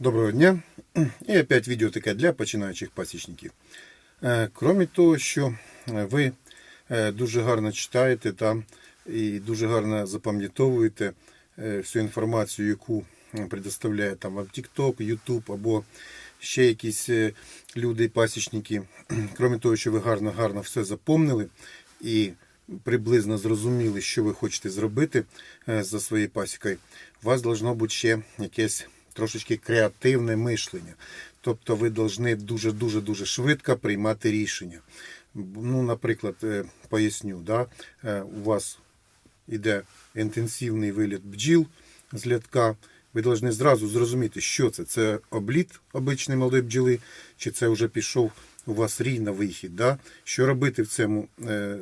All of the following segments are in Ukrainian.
Доброго дня. І опять відео таке для починаючих пасічників. Е, Кроме того, що е, ви е, дуже гарно читаєте там і дуже гарно запам'ятовуєте всю інформацію, яку предоставляє там TikTok, YouTube або ще якісь люди, пасічники. Кроме того, що ви гарно-гарно все запомнили і приблизно зрозуміли, що ви хочете зробити за своєю пасікою, у вас должно бути ще якесь трошечки креативне мишлення. Тобто ви повинні дуже-дуже дуже швидко приймати рішення. Ну, наприклад, е, поясню, да? е, у вас іде інтенсивний виліт бджіл з лятка. Ви повинні зразу зрозуміти, що це. Це обліт обичної молодої бджіли, чи це вже пішов у вас рій на вихід. Да? Що робити в цьому е,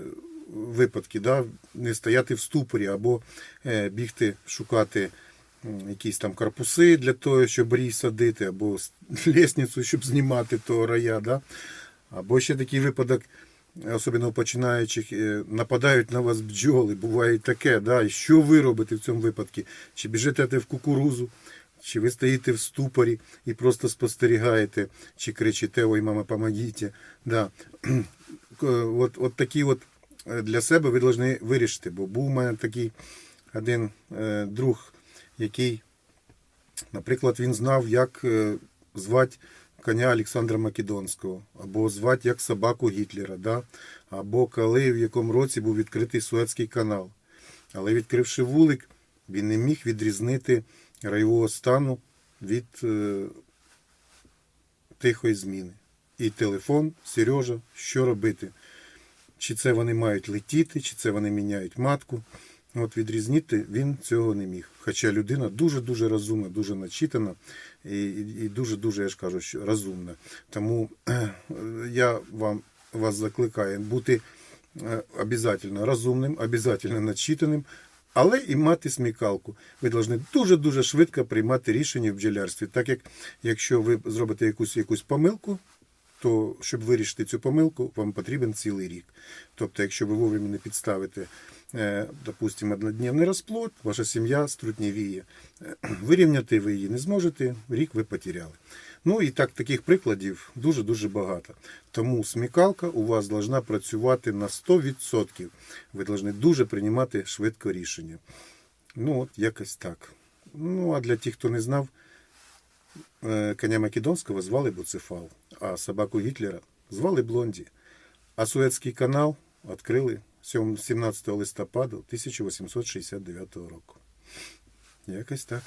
випадку? Да? Не стояти в ступорі або е, бігти шукати якісь там корпуси для того, щоб рій садити, або лестницю, щоб знімати того рая. Да? Або ще такий випадок, особливо починаючих, е, нападають на вас бджоли, буває таке. Да? І що ви робите в цьому випадку? Чи біжите в кукурузу, чи ви стоїте в ступорі і просто спостерігаєте, чи кричите, ой, мама, помогіть. Да. От, от такі от е, для себе ви повинні вирішити. Бо був у мене такий один е, друг, який, наприклад, він знав, як е, звати коня Олександра Македонського, або звати як собаку Гітлера, да? або коли в якому році був відкритий Суецький канал. Але відкривши вулик, він не міг відрізнити райового стану від е, тихої зміни. І телефон, Сережа, що робити? Чи це вони мають летіти, чи це вони міняють матку. От відрізнити він цього не міг. Хоча людина дуже-дуже розумна, дуже начитана і, і і дуже-дуже, я ж кажу, що розумна. Тому е, я вам вас закликаю бути е, обов'язково розумним, обов'язково начитаним, але і мати смікалку. Ви повинні дуже-дуже швидко приймати рішення в бджолярстві. Так як якщо ви зробите якусь якусь помилку, то щоб вирішити цю помилку, вам потрібен цілий рік. Тобто, якщо ви вовремя не підставите, е, допустимо, однодневний розплод, ваша сім'я струтнівіє. Е, Вирівняти ви її не зможете, рік ви потеряли. Ну і так, таких прикладів дуже-дуже багато. Тому смікалка у вас повинна працювати на 100%. Ви повинні дуже приймати швидко рішення. Ну, от якось так. Ну, а для тих, хто не знав, коня Македонського звали Буцефал, а собаку Гітлера звали Блонді. А Суецький канал відкрили 17 листопада 1869 року. Якось так.